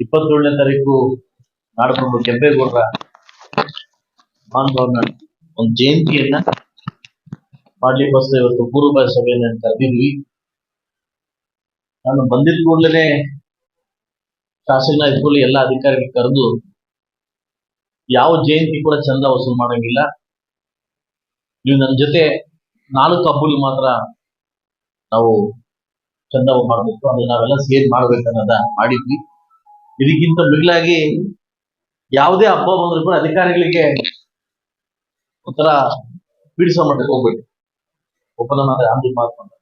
ಇಪ್ಪತ್ತೇಳನೇ ತಾರೀಕು ನಾಡಪ್ರಭು ಕೆಂಪೇಗೌಡರ ಮಹಾನುಭಾವನ ಒಂದು ಜಯಂತಿಯನ್ನ ಮಾಡ್ಲಿಕ್ಕೋಸ್ಕರ ಇವತ್ತು ಪೂರ್ವ ಸಭೆಯನ್ನ ಕರೆದಿದ್ವಿ. ನಾನು ಬಂದಿದ್ದ ಕೂಡಲೇ ಶಾಸನ ಇದ್ಕೊಳ್ಳಿ ಎಲ್ಲ ಅಧಿಕಾರಿಗಳು ಕರೆದು ಯಾವ ಜಯಂತಿ ಕೂಡ ಚಂದ ವಸೂಲ್ ಮಾಡಂಗಿಲ್ಲ. ನೀವು ನನ್ನ ಜೊತೆ ನಾಲ್ಕು ಹಬ್ಬಲಿ ಮಾತ್ರ ನಾವು ಚಂದ ಮಾಡಬೇಕು. ಅದನ್ನ ನಾವೆಲ್ಲ ಸೇರಿ ಮಾಡ್ಬೇಕನ್ನೋದ ಮಾಡಿದ್ವಿ. ಇದಕ್ಕಿಂತ ಮಿಗಿಲಾಗಿ ಯಾವುದೇ ಹಬ್ಬ ಬಂದ್ರು ಕೂಡ ಅಧಿಕಾರಿಗಳಿಗೆ ಒಂಥರ ಪೀಡಿಸೋ ಮಟ್ಟಕ್ಕೆ ಹೋಗ್ಬೇಕು ಒಪ್ಪಂದ ಅಂದು ಮಾಡ್ಕೊಂಡು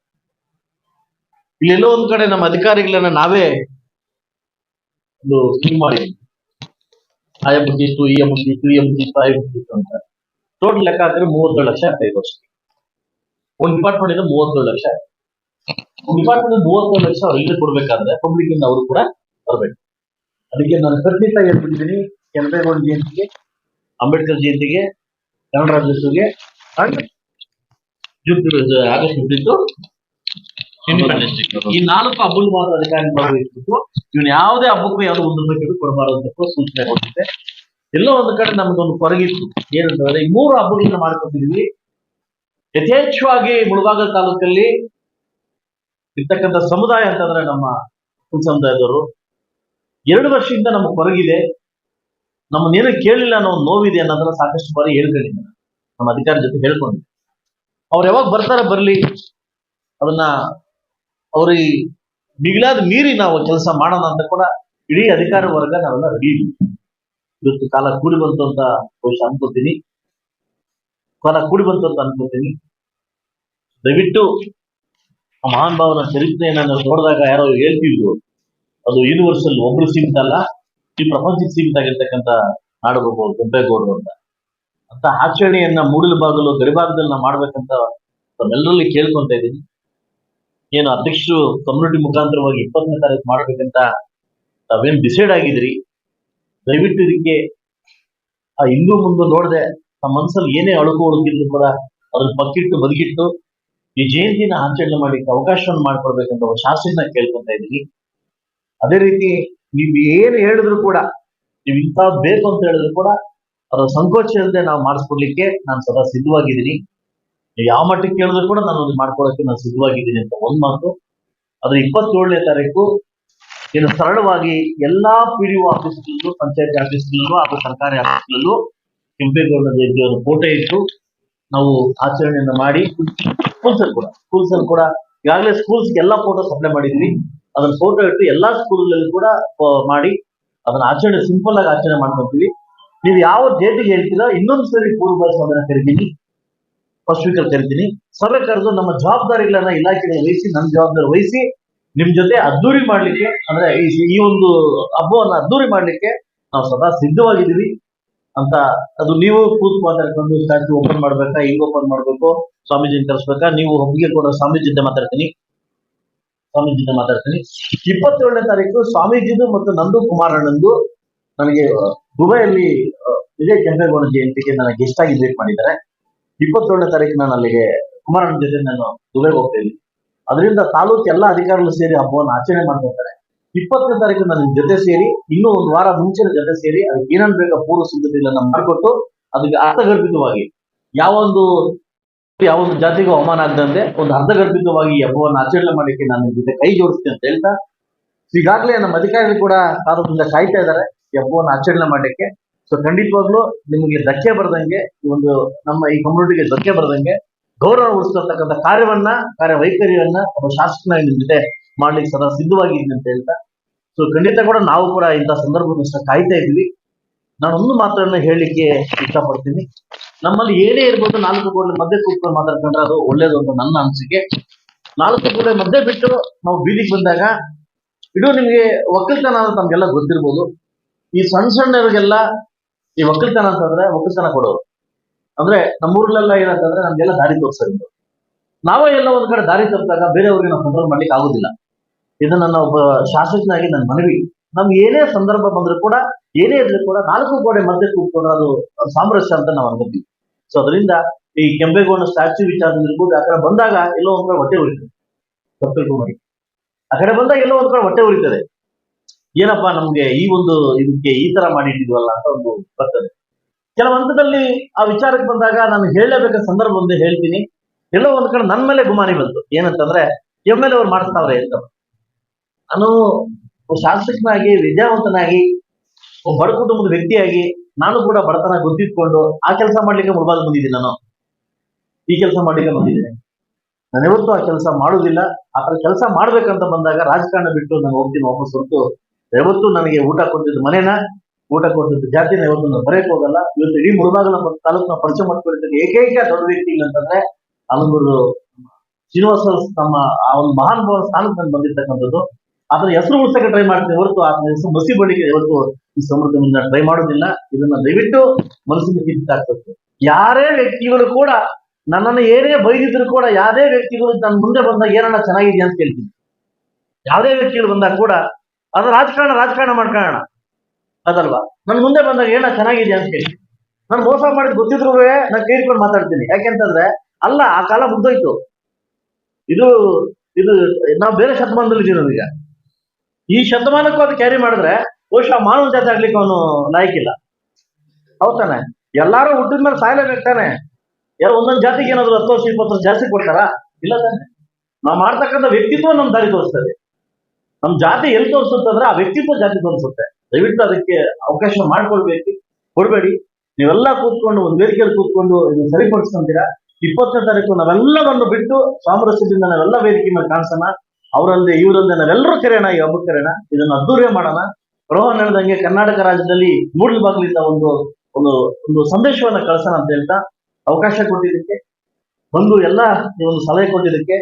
ಇಲ್ಲೆಲ್ಲೋ ಒಂದ್ ಕಡೆ ನಮ್ಮ ಅಧಿಕಾರಿಗಳನ್ನ ನಾವೇ ಒಂದು ಸ್ಕೀಮ್ ಮಾಡಿ. ಆ ಇಷ್ಟು ಈ ಎಂ ಇಷ್ಟು ಈ ಎಂ ಆ ಹಬ್ಬಕ್ಕೆ ಇಷ್ಟು ಅಂತ. ಟೋಟಲ್ ಲೆಕ್ಕ ಹಾಕಿದ್ರೆ ಮೂವತ್ತೇಳು ಲಕ್ಷ ಆಗ್ತೈತೆ ವರ್ಷ ಒಂದ್ ಡಿಪಾರ್ಟ್ಮೆಂಟ್ ಇಂದ ಮೂವತ್ತೇಳು ಲಕ್ಷ. ಡಿಪಾರ್ಟ್ಮೆಂಟ್ ಮೂವತ್ತೇಳು ಲಕ್ಷ ಅವ್ರಿಗೆ ಕೊಡ್ಬೇಕಾದ್ರೆ ಪಬ್ಲಿಕ್ ಇಂದ ಅವರು ಕೂಡ ಬರ್ಬೇಕು. ಅದಕ್ಕೆ ನಾನು ಖಂಡಿತ ಹೇಳ್ಬಿಟ್ಟಿದ್ದೀನಿ ಕೆಂಪೇಗೌಡ ಜಯಂತಿಗೆ ಅಂಬೇಡ್ಕರ್ ಜಯಂತಿಗೆ ಕನ್ನಡ ರಾಜ್ಯೋತ್ಸವಕ್ಕೆ ಅಂಡ್ ಜೂನ್ ಆಗಸ್ಟ್ ಈ ನಾಲ್ಕು ಹಬ್ಬಗಳು ಮಾತ್ರ ಅಧಿಕಾರಿ ಭಾಗವಹಿಸ್ಬೇಕು ಇವನು ಯಾವುದೇ ಹಬ್ಬಕ್ಕೂ ಯಾವ್ದು ಒಂದು ರೂಪಾಯಿ ಕೊಡಬಾರದು ಅಂತ ಸೂಚನೆ ಕೊಟ್ಟಿದೆ ಎಲ್ಲೋ ಒಂದು ಕಡೆ ನಮ್ಗೊಂದು ಕೊರಗಿತ್ತು. ಏನಂತಂದ್ರೆ ಈ ಮೂರು ಹಬ್ಬಗಳನ್ನ ಮಾಡ್ಕೊತಿದ್ವಿ ಯಥೇಚ್ಛವಾಗಿ ಮುಳಬಾಗಲ್ ತಾಲೂಕಲ್ಲಿ ಇರ್ತಕ್ಕಂಥ ಸಮುದಾಯ ಅಂತಂದ್ರೆ ನಮ್ಮ ಕುಲ್ ಸಮುದಾಯದವರು ಎರಡು ವರ್ಷದಿಂದ ನಮ್ಮ ಕೊರಗಿದೆ ನಮ್ಮನ್ನೇನು ಕೇಳಿಲ್ಲ ಅನ್ನೋ ಒಂದು ನೋವಿದೆ ಅನ್ನೋದನ್ನ ಸಾಕಷ್ಟು ಬಾರಿ ಹೇಳ್ಕೊಂಡಿದ್ದೆ ನಾನು. ನಮ್ಮ ಅಧಿಕಾರಿ ಜೊತೆ ಹೇಳ್ಕೊಂಡಿದ್ದೆ ಅವ್ರು ಯಾವಾಗ ಬರ್ತಾರ ಬರಲಿ, ಅದನ್ನ ಅವ್ರಿಗೆ ಮಿಗಿಲಾದ ಮೀರಿ ನಾವು ಕೆಲಸ ಮಾಡೋಣ ಅಂತ ಕೂಡ ಇಡೀ ಅಧಿಕಾರ ವರ್ಗ ನಾವೆಲ್ಲ ರೆಡಿ ಇದ್ದೀವಿ. ಇವತ್ತು ಕಾಲ ಕೂಡಿ ಬಂತು ಅಂತ ಬಹುಶಃ ಅನ್ಕೋತೀನಿ. ಕಾಲ ಕೂಡಿ ಬಂತು ಅಂತ ಅನ್ಕೋತೀನಿ. ದಯವಿಟ್ಟು ಮಹಾನ್ ಭಾವನ ಚರಿತ್ರೆಯನ್ನ ನೋಡಿದಾಗ ಯಾರೋ ಹೇಳ್ತಿದ್ರು ಅದು ಯೂನಿವರ್ಸಲ್ ಒಬ್ರು ಸೀಮಿತ ಅಲ್ಲ, ಈ ಪ್ರಪಂಚಕ್ಕೆ ಸೀಮಿತ ಆಗಿರ್ತಕ್ಕಂಥ ನಾಡಬಹುದು ಕೆಂಪೇಗೌಡರು ಅಂತ. ಅಂತ ಆಚರಣೆಯನ್ನ ಮೂಡಲ ಬಾಗಲು ಗಡಿಭಾಗದಲ್ಲಿ ನಾವು ಮಾಡ್ಬೇಕಂತ ತಮ್ಮೆಲ್ಲರಲ್ಲಿ ಕೇಳ್ಕೊಂತ ಇದ್ದೀನಿ ಏನು ಅಧ್ಯಕ್ಷರು ಕಮ್ಯುನಿಟಿ ಮುಖಾಂತರವಾಗಿ ಇಪ್ಪತ್ತನೇ ತಾರೀಕು ಮಾಡ್ಬೇಕಂತ ತಾವೇನ್ ಡಿಸೈಡ್ ಆಗಿದ್ರಿ ದಯವಿಟ್ಟು ಇದಕ್ಕೆ ಆ ಹಿಂದೂ ಮುಂದೆ ನೋಡದೆ, ತಮ್ಮ ಮನಸ್ಸಲ್ಲಿ ಏನೇ ಅಳುಕು ಹುಡುಕಿದ್ರು ಕೂಡ ಅದನ್ನ ಪಕ್ಕಿಟ್ಟು, ಬದುಕಿಟ್ಟು ಈ ಜಯಂತಿನ ಆಚರಣೆ ಮಾಡ್ಲಿಕ್ಕೆ ಅವಕಾಶವನ್ನು ಮಾಡ್ಕೊಡ್ಬೇಕಂತ ಶಾಸನ ಕೇಳ್ಕೊಂತ ಇದ್ದೀನಿ ಅದೇ ರೀತಿ ನೀವು ಏನು ಹೇಳಿದ್ರು ಕೂಡ ನೀವು ಇಂಥದ್ದು ಬೇಕು ಅಂತ ಹೇಳಿದ್ರು ಕೂಡ ಅದರ ಸಂಕೋಚ ಇಲ್ಲದೆ ನಾವು ಮಾಡಿಸ್ಕೊಡ್ಲಿಕ್ಕೆ ನಾನು ಸದಾ ಸಿದ್ಧವಾಗಿದ್ದೀನಿ ನೀವು ಯಾವ ಮಟ್ಟಕ್ಕೆ ಕೇಳಿದ್ರು ಕೂಡ ನಾನು ಒಂದು ಮಾಡ್ಕೊಳಕ್ಕೆ ನಾನು ಸಿದ್ಧವಾಗಿದ್ದೀನಿ ಅಂತ ಒಂದ್ ಮಾತು ಅದ್ರ ಇಪ್ಪತ್ತೇಳನೇ ತಾರೀಕು ಏನು ಸರಳವಾಗಿ ಎಲ್ಲಾ ಪಿ ಡಿ ಆಫೀಸ್ಗಳಲ್ಲೂ ಪಂಚಾಯತ್ ಆಫೀಸ್ಗಳಲ್ಲೂ ಹಾಗೂ ಸರ್ಕಾರಿ ಆಫೀಸ್ಗಳಲ್ಲೂ ಕೆಂಪೇಗೌಡ ಜಯಂತಿಯನ್ನು ಫೋಟೋ ಇಟ್ಟು ನಾವು ಆಚರಣೆಯನ್ನ ಮಾಡಿ ಸ್ಕೂಲ್ಸ್ ಅಲ್ಲಿ ಕೂಡ ಸ್ಕೂಲ್ಸ್ ಅಲ್ಲಿ ಕೂಡ ಈಗಾಗಲೇ ಸ್ಕೂಲ್ಸ್ ಎಲ್ಲ ಫೋಟೋ ಸಪ್ಲೈ ಮಾಡಿದ್ವಿ ಅದನ್ನ ಫೋಟೋ ಇಟ್ಟು ಎಲ್ಲಾ ಸ್ಕೂಲ್ಗಳಲ್ಲಿ ಕೂಡ ಮಾಡಿ ಅದನ್ನ ಆಚರಣೆ ಸಿಂಪಲ್ ಆಗಿ ಆಚರಣೆ ಮಾಡ್ಕೊಂತೀವಿ. ನೀವು ಯಾವ ಡೇಟಿಗೆ ಹೇಳ್ತೀರಾ ಇನ್ನೊಂದು ಸರಿ ಪೂರ್ವ ಸಭೆನ ಕರಿತೀನಿ. ಫಸ್ಟ್ ವೀಕ್ ಅಲ್ಲಿ ಕರಿತೀನಿ. ಸಭೆ ಕರೆದು ನಮ್ಮ ಜವಾಬ್ದಾರಿಗಳನ್ನ ಇಲಾಖೆಗೆ ವಹಿಸಿ ನಮ್ಮ ಜವಾಬ್ದಾರಿ ವಹಿಸಿ, ನಿಮ್ ಜೊತೆ ಅದ್ದೂರಿ ಮಾಡ್ಲಿಕ್ಕೆ, ಅಂದ್ರೆ ಈ- ಒಂದು ಹಬ್ಬವನ್ನ ಅದ್ದೂರಿ ಮಾಡ್ಲಿಕ್ಕೆ ನಾವು ಸದಾ ಸಿದ್ಧವಾಗಿದ್ದೀವಿ ಅಂತ ಅದು ನೀವು ಕೂತ್ ಮಾತಾಡ್ಕೊಂಡು ಸ್ಟ್ಯಾಚು ಓಪನ್ ಮಾಡ್ಬೇಕಾ, ಹಿಂಗ್ ಓಪನ್ ಮಾಡ್ಬೇಕು, ಸ್ವಾಮೀಜಿನ ಕರೆಸ್ಬೇಕಾ, ನೀವು ಒಪ್ಪಿಗೆ ಕೊಡೋ ಸ್ವಾಮೀಜಿ ಜೊತೆ ಮಾತಾಡ್ತೀನಿ. ಸ್ವಾಮೀಜಿ ಮಾತಾಡ್ತೀನಿ. ಇಪ್ಪತ್ತೇಳನೇ ತಾರೀಕು ಸ್ವಾಮೀಜಿದು ಮತ್ತು ನಂದು ಕುಮಾರಣ್ಣಂದು ನನಗೆ ದುಬೈಯಲ್ಲಿ ವಿಜಯ್ ಕೆಂಪೇಗೌಡ ಜಯಂತಿಗೆ ನನಗೆ ಗೆಸ್ಟ್ ಆಗಿ ಇನ್ವೈಟ್ ಮಾಡಿದ್ದಾರೆ. ಇಪ್ಪತ್ತೇಳನೇ ತಾರೀಕು ನಾನು ಅಲ್ಲಿಗೆ ಕುಮಾರಣ್ಣ ಜೊತೆ ನಾನು ದುಬೈಗೆ ಹೋಗ್ತಾ ಇದ್ದೀನಿ ಅದರಿಂದ ತಾಲೂಕು ಎಲ್ಲ ಅಧಿಕಾರಿಗಳು ಸೇರಿ ಹಬ್ಬವನ್ನು ಆಚರಣೆ ಮಾಡ್ಕೊತಾರೆ ಇಪ್ಪತ್ತನೇ ತಾರೀಕು ನನ್ನ ಜೊತೆ ಸೇರಿ, ಇನ್ನೂ ಒಂದು ವಾರ ಮುಂಚಿನ ಜೊತೆ ಸೇರಿ, ಅದಕ್ಕೆ ಏನೇನ್ ಬೇಕೋ ಪೂರ್ವ ಸಿದ್ಧತೆಗಳನ್ನ ಮಾಡಿಕೊಟ್ಟು, ಅದಕ್ಕೆ ಅರ್ಥಗರ್ಭಿತವಾಗಿ ಯಾವೊಂದು ಯಾವೊಂದು ಜಾತಿಗೂ ಅವಮಾನ ಆಗದಂತೆ ಒಂದು ಅರ್ಧಗರ್ಭಿತವಾಗಿ ಈ ಹಬ್ಬವನ್ನು ಆಚರಣೆ ಮಾಡಲಿಕ್ಕೆ ನಾನು ನಿಮ್ ಜೊತೆ ಕೈ ಜೋಡಿಸ್ತೀನಿ ಅಂತ ಹೇಳ್ತಾ, ಈಗಾಗಲೇ ನಮ್ಮ ಅಧಿಕಾರಿಗಳು ಕೂಡ ಕಾರಣದಿಂದ ಕಾಯ್ತಾ ಇದ್ದಾರೆ ಈ ಹಬ್ಬವನ್ನು ಆಚರಣೆ ಮಾಡಲಿಕ್ಕೆ. ಸೊ ಖಂಡಿತವಾಗ್ಲೂ ನಿಮಗೆ ಧಕ್ಕೆ ಬರದಂಗೆ, ಈ ಒಂದು ನಮ್ಮ ಈ ಕಮ್ಯುನಿಟಿಗೆ ಧಕ್ಕೆ ಬರದಂಗೆ ಗೌರವ ಉಳಿಸ್ತಕ್ಕಂಥ ಕಾರ್ಯವನ್ನ, ಕಾರ್ಯವೈಖರಿಯನ್ನ ಒಬ್ಬ ಶಾಸಕನಾಗಿ ನಿಮ್ ಜೊತೆ ಮಾಡ್ಲಿಕ್ಕೆ ಸದಾ ಸಿದ್ಧವಾಗಿದ್ದೀನಿ ಅಂತ ಹೇಳ್ತಾ. ಸೊ ಖಂಡಿತ ಕೂಡ ನಾವು ಕೂಡ ಇಂಥ ಸಂದರ್ಭದಷ್ಟ ಕಾಯ್ತಾ ಇದ್ವಿ ನಾನು ಒಂದು ಮಾತನ್ನ ಹೇಳಲಿಕ್ಕೆ ಇಷ್ಟಪಡ್ತೀನಿ. ನಮ್ಮಲ್ಲಿ ಏನೇ ಇರ್ಬೋದು ನಾಲ್ಕು ಗೋಡೆ ಮಧ್ಯೆ ಕೂತ್ಕೊಂಡು ಮಾತಾಡ್ಕೊಂಡ್ರೆ ಅದು ಒಳ್ಳೇದು ಅಂತ ನನ್ನ ಅನಿಸಿಕೆ. ನಾಲ್ಕು ಗೋಡೆ ಮಧ್ಯೆ ಬಿಟ್ಟು ನಾವು ಬೀದಿಗೆ ಬಂದಾಗ, ಇದು ನಿಮಗೆ ಒಕ್ಕಲ್ತನ ಅಂತ ನಮ್ಗೆಲ್ಲ ಗೊತ್ತಿರ್ಬೋದು. ಈ ಸಣ್ಣ ಸಣ್ಣವ್ರಿಗೆಲ್ಲ ಈ ಒಕ್ಕಲ್ತನ ಅಂತಂದ್ರೆ ಒಕ್ಕಲ್ತನ ಕೊಡೋರು. ಅಂದ್ರೆ ನಮ್ಮೂರ್ಲೆಲ್ಲ ಏನಂತಂದ್ರೆ ನಮ್ಗೆಲ್ಲ ದಾರಿ ತೋರಿಸೋದು ನಾವೇ ಎಲ್ಲ ಒಂದ್ ಕಡೆ ದಾರಿ ತಪ್ಪಿದಾಗ ಬೇರೆಯವ್ರಿಗೆ ನಾವು ಕಂಟ್ರೋಲ್ ಮಾಡ್ಲಿಕ್ಕೆ ಆಗುದಿಲ್ಲ. ಇದು ಒಬ್ಬ ಶಾಸಕನಾಗಿ ನನ್ನ ಮನವಿ. ನಮ್ಗೆ ಏನೇ ಸಂದರ್ಭ ಬಂದ್ರು ಕೂಡ ಏನೇ ಇದ್ರೂ ಕೂಡ ನಾಲ್ಕು ಗೋಡೆ ಮಧ್ಯೆ ಕೂತ್ಕೊಂಡ್ರೆ ಅದು ಸಾಮರಸ್ಯ ಅಂತ ನಾವು ಅನ್ಕೋತೀವಿ. ಸೊ ಅದರಿಂದ ಈ ಕೆಂಪೇಗೌಡ ಸ್ಟ್ಯಾಚ್ಯೂ ವಿಚಾರದಲ್ಲಿ ಇರ್ಬೋದು, ಆ ಕಡೆ ಬಂದಾಗ ಎಲ್ಲೋ ಒಂದ್ ಕಡೆ ಹೊಟ್ಟೆ ಉರಿತದೆ. ತಿಳ್ಕೊಂಬೇಡಿ. ಆ ಕಡೆ ಬಂದಾಗ ಎಲ್ಲೋ ಒಂದ್ ಕಡೆ ಹೊಟ್ಟೆ ಉರಿತದೆ. ಏನಪ್ಪಾ ನಮ್ಗೆ ಈ ಒಂದು ಇದಕ್ಕೆ ಈ ತರ ಮಾಡಿಟ್ಟಿದ್ವಲ್ಲ ಅಂತ ಒಂದು ಬರ್ತದೆ. ಕೆಲವು ಹಂತದಲ್ಲಿ ಆ ವಿಚಾರಕ್ಕೆ ಬಂದಾಗ ನಾನು ಹೇಳಲೇಬೇಕಾದ ಸಂದರ್ಭ ಒಂದು ಹೇಳ್ತೀನಿ. ಎಲ್ಲೋ ಒಂದ್ ಕಡೆ ನನ್ನ ಮೇಲೆ ಗುಮಾನಿ ಬಂತು. ಏನಂತಂದ್ರೆ, ಎಂ ಎಲ್ ಅವ್ರು ಮಾಡಿಸ್ತಾವ್ರೆ ಅಂತ. ನಾನು ಶಾಸಕನಾಗಿ, ವಿದ್ಯಾವಂತನಾಗಿ ಬಡ ಕುಟುಂಬದ ವ್ಯಕ್ತಿಯಾಗಿ ನಾನು ಕೂಡ ಬಡತನ ಗೊತ್ತಿಟ್ಕೊಂಡು ಆ ಕೆಲಸ ಮಾಡ್ಲಿಕ್ಕೆ ಮುಳ್ಬಾಲ್ ಬಂದಿದ್ದೀನಿ ನಾನು. ಈ ಕೆಲಸ ಮಾಡ್ಲಿಕ್ಕೆ ಬಂದಿದ್ದೀನಿ. ನಾನು ಯಾವತ್ತೂ ಆ ಕೆಲಸ ಮಾಡೋದಿಲ್ಲ ಆ ತರ ಕೆಲಸ ಮಾಡ್ಬೇಕಂತ ಬಂದಾಗ ರಾಜಕಾರಣ ಬಿಟ್ಟು ನಾನು ಹೋಗ್ತೀನಿ ವಾಪಸ್ ಹೊರತು ಯಾವತ್ತೂ ನನಗೆ ಊಟ ಕೊಟ್ಟಿದ್ದು ಮನೇನ, ಊಟ ಕೊಟ್ಟಿದ್ದು ಜಾತಿನ ಯಾವತ್ತೂ ನಾನು ಬರೆಯಕ್ ಹೋಗಲ್ಲ. ಇವತ್ತು ಇಡೀ ಮುಳುಬಾಗಲ ತಾಲೂಕಿನ ಪರಿಚಯ ಮಾಡ್ಕೊಂಡಿದ್ದ ಏಕೈಕ ದೊಡ್ಡ ವ್ಯಕ್ತಿ ಇಲ್ಲ ಅಂತಂದ್ರೆ ಅಲಂಗೂರು ಶ್ರೀನಿವಾಸ ತಮ್ಮ ಆ ಒಂದು ಮಹಾನ್ ಸ್ಥಾನಕ್ಕೆ ನಾನು ಬಂದಿರ್ತಕ್ಕಂಥದ್ದು. ಅದನ್ನ ಹೆಸರು ಉಳಿಸಕ್ಕೆ ಟ್ರೈ ಮಾಡ್ತೀನಿ. ಹೊರತು ಆತನ ಹೆಸರು ಮಸಿ ಬಳಿಗೆ ಇವತ್ತು ಈ ಸಮೃದ್ಧದಿಂದ ಟ್ರೈ ಮಾಡೋದಿಲ್ಲ ಇದನ್ನ ದಯವಿಟ್ಟು ಮನಸ್ಸಿನ ಕಿತ್ತಾಕ್ಬೇಕು ಯಾರೇ ವ್ಯಕ್ತಿಗಳು ಕೂಡ ನನ್ನನ್ನು ಏನೇ ಬೈದಿದ್ರು ಕೂಡ ಯಾವುದೇ ವ್ಯಕ್ತಿಗಳು ನನ್ನ ಮುಂದೆ ಬಂದಾಗ ಏನನ್ನ ಚೆನ್ನಾಗಿದೆ ಅಂತ ಕೇಳ್ತೀನಿ. ಯಾವುದೇ ವ್ಯಕ್ತಿಗಳು ಬಂದಾಗ ಕೂಡ ಅದು ರಾಜಕಾರಣ ರಾಜಕಾರಣ ಮಾಡ್ಕೊಳ್ಳೋಣ. ಅದಲ್ವಾ? ನನ್ನ ಮುಂದೆ ಬಂದಾಗ ಏನ ಚೆನ್ನಾಗಿದೆ ಅಂತ ಕೇಳ್ತೀನಿ ನಾನು ಮೋಸ ಮಾಡಿದ್ ಗೊತ್ತಿದ್ರು ನಾನು ಕೇಳಿಕೊಂಡು ಮಾತಾಡ್ತೀನಿ. ಯಾಕೆಂತಂದ್ರೆ ಅಲ್ಲ, ಆ ಕಾಲ ಮುಗ್ದೋಯ್ತು. ಇದು ಇದು, ನಾವು ಬೇರೆ ಶತಮಾನದಲ್ಲಿ ಇದೀವಿ ಈಗ ಈ ಶತಮಾನಕ್ಕೂ ಅದು ಕ್ಯಾರಿ ಮಾಡಿದ್ರೆ, ಬಹುಶಃ ಮಾನವ ಜಾತಿ ಆಗ್ಲಿಕ್ಕೆ ಅವನು ನಾಯಕಿಲ್ಲ. ಹೌದಾನೆ ಎಲ್ಲಾರು ಹುಟ್ಟಿದ ಮೇಲೆ ಸಾಯ್ಲೇಬೇಕು ತಾನೆ ಯಾರು ಒಂದೊಂದು ಜಾತಿಗೆ ಏನಾದ್ರು ಹತ್ತು ವರ್ಷ, ಇಪ್ಪತ್ತು ವರ್ಷ ಜಾಸ್ತಿ ಕೊಡ್ತಾರಾ? ಇಲ್ಲ ತಾನೆ. ನಾವು ಮಾಡ್ತಕ್ಕಂಥ ವ್ಯಕ್ತಿತ್ವ ನಮ್ ದಾರಿ ತೋರಿಸ್ತದೆ. ನಮ್ ಜಾತಿ ಎಲ್ಲಿ ತೋರಿಸುತ್ತೆ ಅಂದ್ರೆ ಆ ವ್ಯಕ್ತಿತ್ವ ಜಾತಿ ತೋರಿಸುತ್ತೆ. ದಯವಿಟ್ಟು ಅದಕ್ಕೆ ಅವಕಾಶ ಮಾಡ್ಕೊಳ್ಬೇಕು. ಕೊಡ್ಬೇಡಿ. ನೀವೆಲ್ಲ ಕೂತ್ಕೊಂಡು, ಒಂದು ವೇದಿಕೆಯಲ್ಲಿ ಕೂತ್ಕೊಂಡು ಇದನ್ನ ಸರಿಪಡಿಸ್ಕೊಂತೀರಾ? ಇಪ್ಪತ್ತನೇ ತಾರೀಕು ನಾವೆಲ್ಲವನ್ನು ಬಿಟ್ಟು ಸಾಮರಸ್ಯದಿಂದ ನಾವೆಲ್ಲ ವೇದಿಕೆ ಮೇಲೆ ಕಾಣಿಸೋಣ. ಅವರಲ್ಲದೆ ಇವರಲ್ಲದೆ ನಾವೆಲ್ಲರೂ ಕರೆಯೋಣ, ಈ ಹಬ್ಬಕ್ಕೆ ಕರೆಯೋಣ, ಇದನ್ನ ಅದ್ದೂರಿಯ ಮಾಡೋಣ. ರೋಹನ್ ಹೇಳ್ದಂಗೆ ಕರ್ನಾಟಕ ರಾಜ್ಯದಲ್ಲಿ ಮೂಡಲ್ಬಾಗ್ಲಿಂದ ಒಂದು ಒಂದು ಒಂದು ಸಂದೇಶವನ್ನ ಕಳ್ಸೋಣ ಅಂತ ಹೇಳ್ತಾ ಅವಕಾಶ ಕೊಟ್ಟಿದ್ದಕ್ಕೆ, ಬಂದು ಎಲ್ಲ ಒಂದು ಸಲಹೆ ಕೊಟ್ಟಿದ್ದಕ್ಕೆ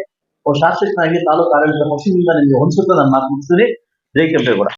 ಶಾಸಕನಾಗಿ ತಾಲೂಕು ಆಡಳಿತ ಪಕ್ಷದಿಂದ ನಿಮಗೆ ಹೊಂದಿಸುತ್ತಾ ನಾನು ಮಾತು ಮುಗಿಸ್ತೀನಿ. ಜೈ ಕೆಂಪೇಗೌಡ